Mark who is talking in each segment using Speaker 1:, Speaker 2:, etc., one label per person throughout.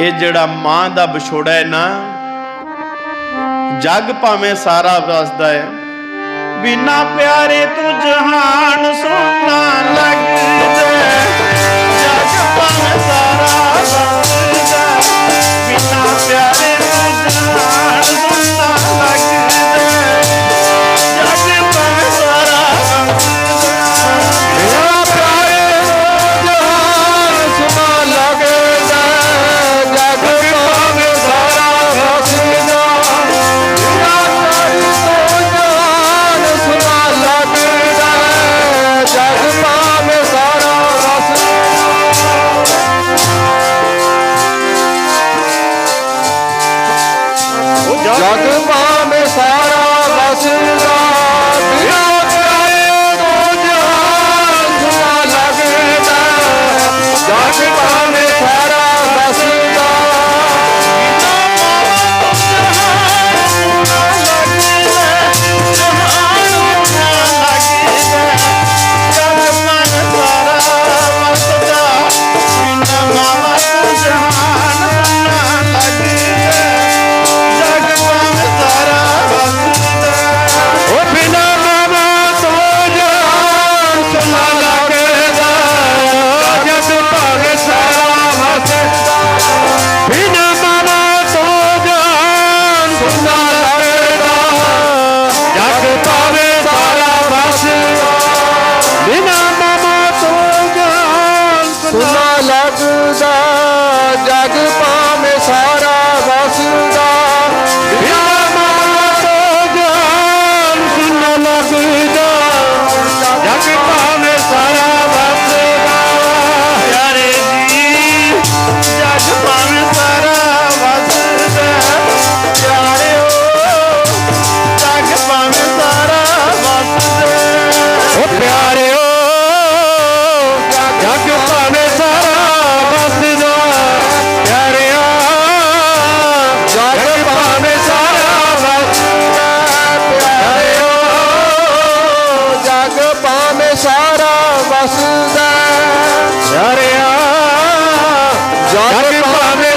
Speaker 1: ਇਹ ਜਿਹੜਾ ਮਾਂ ਦਾ ਵਿਛੋੜਾ ਹੈ ਨਾ, ਜੱਗ ਭਾਵੇਂ ਸਾਰਾ ਵਸਦਾ ਹੈ। ਬਿਨਾ ਪਿਆਰੇ ਤੂੰ ਜਹਾਨ ਸੋਨਾ ਲੱਗਦਾ ਜੱਗ ਭਾਵੇਂ ਸਾਰਾ ਵਸਦਾ ਸੁਨਾ ਲੱਗਦਾ ਜਗ ਭਾਵੇਂ ਵਸਦਾ
Speaker 2: ਪਿਆਰਿਆ ਜਗ ਭਾਵੇਂ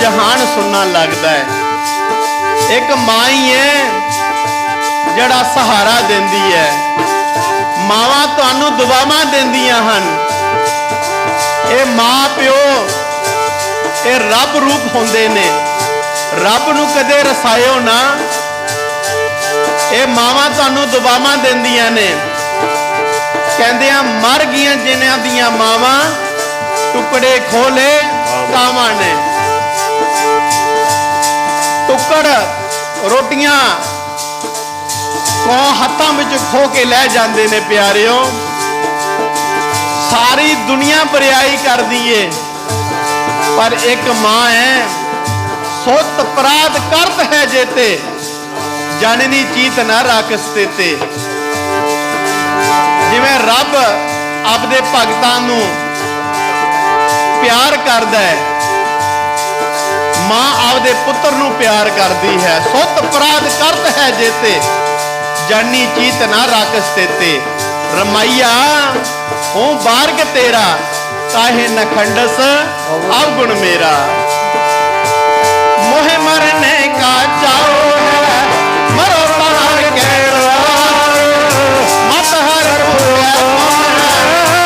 Speaker 1: ਜਹਾਨ ਸੁਣਨਾ ਲੱਗਦਾ ਹੈ। ਇੱਕ ਮਾਂ ਹੀ ਹੈ, ਜਿਹੜਾ ਸਹਾਰਾ ਦਿੰਦੀ ਹੈ। ਮਾਵਾਂ ਤੁਹਾਨੂੰ ਦੁਆਵਾਂ ਦਿੰਦੀਆਂ ਹਨ। ਇਹ ਮਾਂ ਪਿਓ, ਇਹ ਰੱਬ ਰੂਪ ਹੁੰਦੇ ਨੇ। ਰੱਬ ਨੂੰ ਕਦੇ ਰਸਾਇਓ ਨਾ। ਇਹ ਮਾਵਾਂ ਤੁਹਾਨੂੰ ਦੁਆਵਾਂ ਦਿੰਦੀਆਂ ਨੇ। ਕਹਿੰਦੇ ਆ, ਮਰ ਗਈਆਂ ਜਿਨ੍ਹਾਂ ਦੀਆਂ ਮਾਵਾਂ ਟੁਕੜੇ ਖੋਲੇ ਕਾਵਾਂ ਨੇ। ਟੁਕੜ ਰੋਟੀਆਂ ਕੋ ਹੱਥਾਂ ਵਿੱਚ ਖੋ ਕੇ ਲੈ ਜਾਂਦੇ ਨੇ ਪਿਆਰਿਓ। ਸਾਰੀ ਦੁਨੀਆ ਬਰਿਆਈ ਕਰਦੀ ਏ, ਪਰ ਇੱਕ ਮਾਂ ਹੈ ਸੁੱਤ ਪ੍ਰਾਤ ਕਰਤ ਹੈ ਜੇਤੇ ਜਾਣਨੀ ਚੀਤ ਨਾ ਰਾਖਸ ਤੇ ਜਿਵੇਂ ਰੱਬ ਆਪਦੇ ਭਗਤਾਂ ਨੂੰ ਪਿਆਰ ਕਰਦਾ ਹੈ ਮਾਂ ਆਪਦੇ ਪੁੱਤਰ ਨੂੰ ਪਿਆਰ ਕਰਦੀ ਹੈ। ਸੁੱਤ ਅਪਰਾਧ ਕਰਤ ਹੈ ਜੇਤੇ। ਜਾਨੀ ਚੀਤ ਨਾ ਰਾਖਸ ਤੇ ਤੇ ਰਮਈਆ, ਹੂੰ ਬਾਰਗ ਤੇਰਾ ਕਾਹੇ ਨਖੰਡਸ, ਅਵਗੁਣ ਮੇਰਾ।